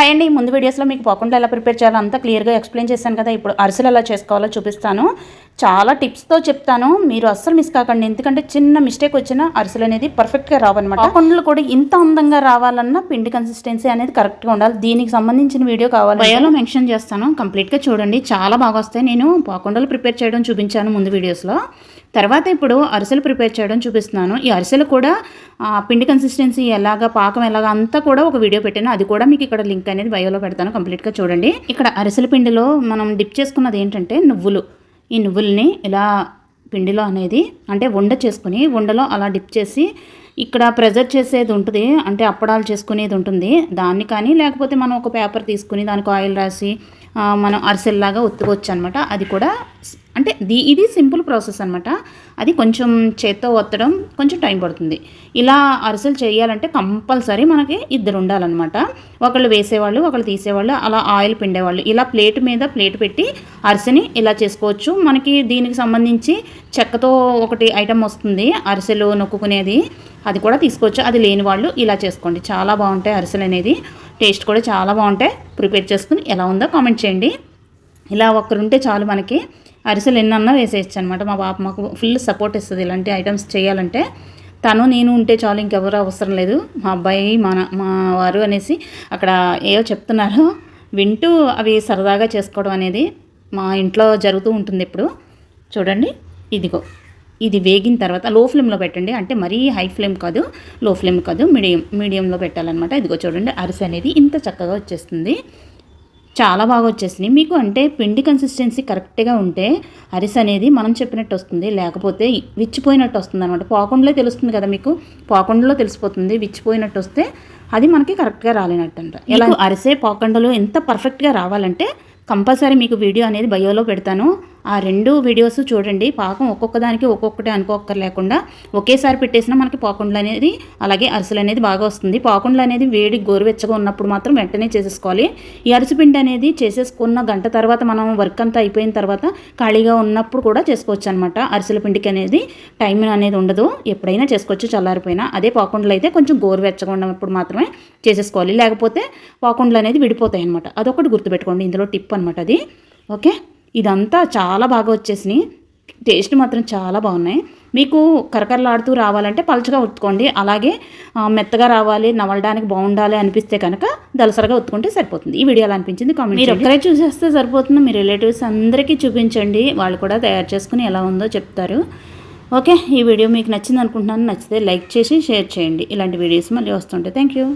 Hi అండి ముందు వీడియోస్లో మీకు పోకుండా ఎలా ప్రిపేర్ చేయాలో అంతా క్లియర్గా ఎక్స్ప్లెయిన్ చేశాను కదా. ఇప్పుడు అరిసెలు ఎలా చేసుకోవాలో చూపిస్తాను. చాలా టిప్స్తో చెప్తాను. మీరు అస్సలు మిస్ కాకండి. ఎందుకంటే చిన్న మిస్టేక్ వచ్చినా అరిసెలు అనేది పర్ఫెక్ట్గా రావన్నమాట. కొండలు కూడా ఇంత అందంగా రావాలన్నా పిండి కన్సిస్టెన్సీ అనేది కరెక్ట్గా ఉండాలి. దీనికి సంబంధించిన వీడియో కావాలి బయోలో మెన్షన్ చేస్తాను. కంప్లీట్గా చూడండి. చాలా బాగా వస్తాయి. నేను పాకుండలు ప్రిపేర్ చేయడం చూపించాను ముందు వీడియోస్లో. తర్వాత ఇప్పుడు అరిసెలు ప్రిపేర్ చేయడం చూపిస్తున్నాను. ఈ అరిసెలు కూడా పిండి కన్సిస్టెన్సీ ఎలాగా పాకం ఎలాగా అంతా కూడా ఒక వీడియో పెట్టాను. అది కూడా మీకు ఇక్కడ లింక్ అనేది బయోలో పెడతాను. కంప్లీట్గా చూడండి. ఇక్కడ అరిసెల పిండిలో మనం డిప్ చేసుకున్నది ఏంటంటే నువ్వులు. ఈ నువ్వుల్ని ఇలా పిండిలో అనేది అంటే వండ చేసుకుని వండలో అలా డిప్ చేసి ఇక్కడ ప్రెజర్ చేసేది ఉంటుంది. అంటే అప్పడాలు చేసుకునేది ఉంటుంది. దాన్ని కానీ లేకపోతే మనం ఒక పేపర్ తీసుకుని దానికి ఆయిల్ రాసి మనం అరిసెల్లాగా ఒత్తుకోవచ్చు అనమాట అది కూడా అంటే దీ ఇది సింపుల్ ప్రాసెస్ అనమాట. అది కొంచెం చేత్తో ఒత్తడం కొంచెం టైం పడుతుంది. ఇలా అరిసెలు చేయాలంటే కంపల్సరీ మనకి ఇద్దరు ఉండాలన్నమాట ఒకళ్ళు వేసేవాళ్ళు ఒకళ్ళు తీసేవాళ్ళు అలా ఆయిల్ పిండేవాళ్ళు. ఇలా ప్లేట్ మీద ప్లేట్ పెట్టి అరిసెని ఇలా చేసుకోవచ్చు. మనకి దీనికి సంబంధించి చెక్కతో ఒకటి ఐటమ్ వస్తుంది అరిసెలు నొక్కుకునేది. అది కూడా తీసుకోవచ్చు. అది లేని వాళ్ళు ఇలా చేసుకోండి. చాలా బాగుంటాయి అరిసెలు అనేది. టేస్ట్ కూడా చాలా బాగుంటాయి. ప్రిపేర్ చేసుకుని ఎలా ఉందో కామెంట్ చేయండి. ఇలా ఒక్కరుంటే చాలు మనకి అరిసెలు ఎన్నన్నా వేసేయచ్చు అనమాట మా పాప మాకు ఫుల్ సపోర్ట్ ఇస్తుంది ఇలాంటి ఐటమ్స్ చేయాలంటే. తను నేను ఉంటే చాలు ఇంకెవరు అవసరం లేదు. మా అబ్బాయి మా నా- మా వారు అనేసి అక్కడ ఏవో చెప్తున్నారు. వింటూ అవి సరదాగా చేసుకోవడం అనేది మా ఇంట్లో జరుగుతూ ఉంటుంది ఇప్పుడు చూడండి ఇదిగో. ఇది వేగిన తర్వాత లో ఫ్లేమ్లో పెట్టండి. అంటే మరీ హై ఫ్లేమ్ కాదు లో ఫ్లేమ్ కాదు మీడియం మీడియంలో పెట్టాలన్నమాట. ఇదిగో చూడండి అరిసె అనేది ఇంత చక్కగా వచ్చేస్తుంది. చాలా బాగా వచ్చేసినాయి. మీకు అంటే పిండి కన్సిస్టెన్సీ కరెక్ట్గా ఉంటే అరిసె అనేది మనం చెప్పినట్టు వస్తుంది. లేకపోతే విచ్చిపోయినట్టు వస్తుంది అనమాట పాకుండలో తెలుస్తుంది కదా మీకు? పాకుండలో తెలిసిపోతుంది విచ్చిపోయినట్టు వస్తే అది మనకి కరెక్ట్గా రాలేనట్టు అంట ఎలా? అరిసె పాకుండలో ఎంత పర్ఫెక్ట్గా రావాలంటే కంపల్సరీ మీకు వీడియో అనేది బయోలో పెడతాను. ఆ రెండు వీడియోస్ చూడండి. పాకం ఒక్కొక్క దానికి ఒక్కొక్కటి అనుకోక్కర్ లేకుండా ఒకేసారి పెట్టేసినా మనకి పాకుండలు అనేది అలాగే అరిసెలు అనేది బాగా వస్తుంది. పాకుండలు అనేది వేడి గోరువెచ్చగా ఉన్నప్పుడు మాత్రం వెంటనే చేసేసుకోవాలి. ఈ అరిసెపిండి అనేది చేసేసుకున్న గంట తర్వాత మనం వర్క్ అంతా అయిపోయిన తర్వాత ఖాళీగా ఉన్నప్పుడు కూడా చేసుకోవచ్చు అనమాట అరిసెల పిండికి అనేది టైం అనేది ఉండదు. ఎప్పుడైనా చేసుకోవచ్చు చల్లారిపోయినా. అదే పాకుండలు అయితే కొంచెం గోరువెచ్చగా ఉన్నప్పుడు మాత్రమే చేసేసుకోవాలి. లేకపోతే పాకుండలు అనేది విడిపోతాయి అనమాట అదొకటి గుర్తుపెట్టుకోండి. ఇందులో టిప్ అనమాట అది. ఓకే? ఇదంతా చాలా బాగా వచ్చేసినాయి. టేస్ట్ మాత్రం చాలా బాగున్నాయి. మీకు కరకరలాడుతూ రావాలంటే పలుచగా ఉత్తుకోండి. అలాగే మెత్తగా రావాలి నవలడానికి బాగుండాలి అనిపిస్తే కనుక దలసరగా ఉత్తుకుంటే సరిపోతుంది. ఈ వీడియో ఎలా అనిపించింది కామెంట్ మీరు ఒక్కరే చూసేస్తే సరిపోతుంది. మీ రిలేటివ్స్ అందరికీ చూపించండి. వాళ్ళు కూడా తయారు చేసుకుని ఎలా ఉందో చెప్తారు. ఓకే ఈ వీడియో మీకు నచ్చింది అనుకుంటున్నాను. నచ్చితే లైక్ చేసి షేర్ చేయండి. ఇలాంటి వీడియోస్ మళ్ళీ వస్తుంటాయి థ్యాంక్ యూ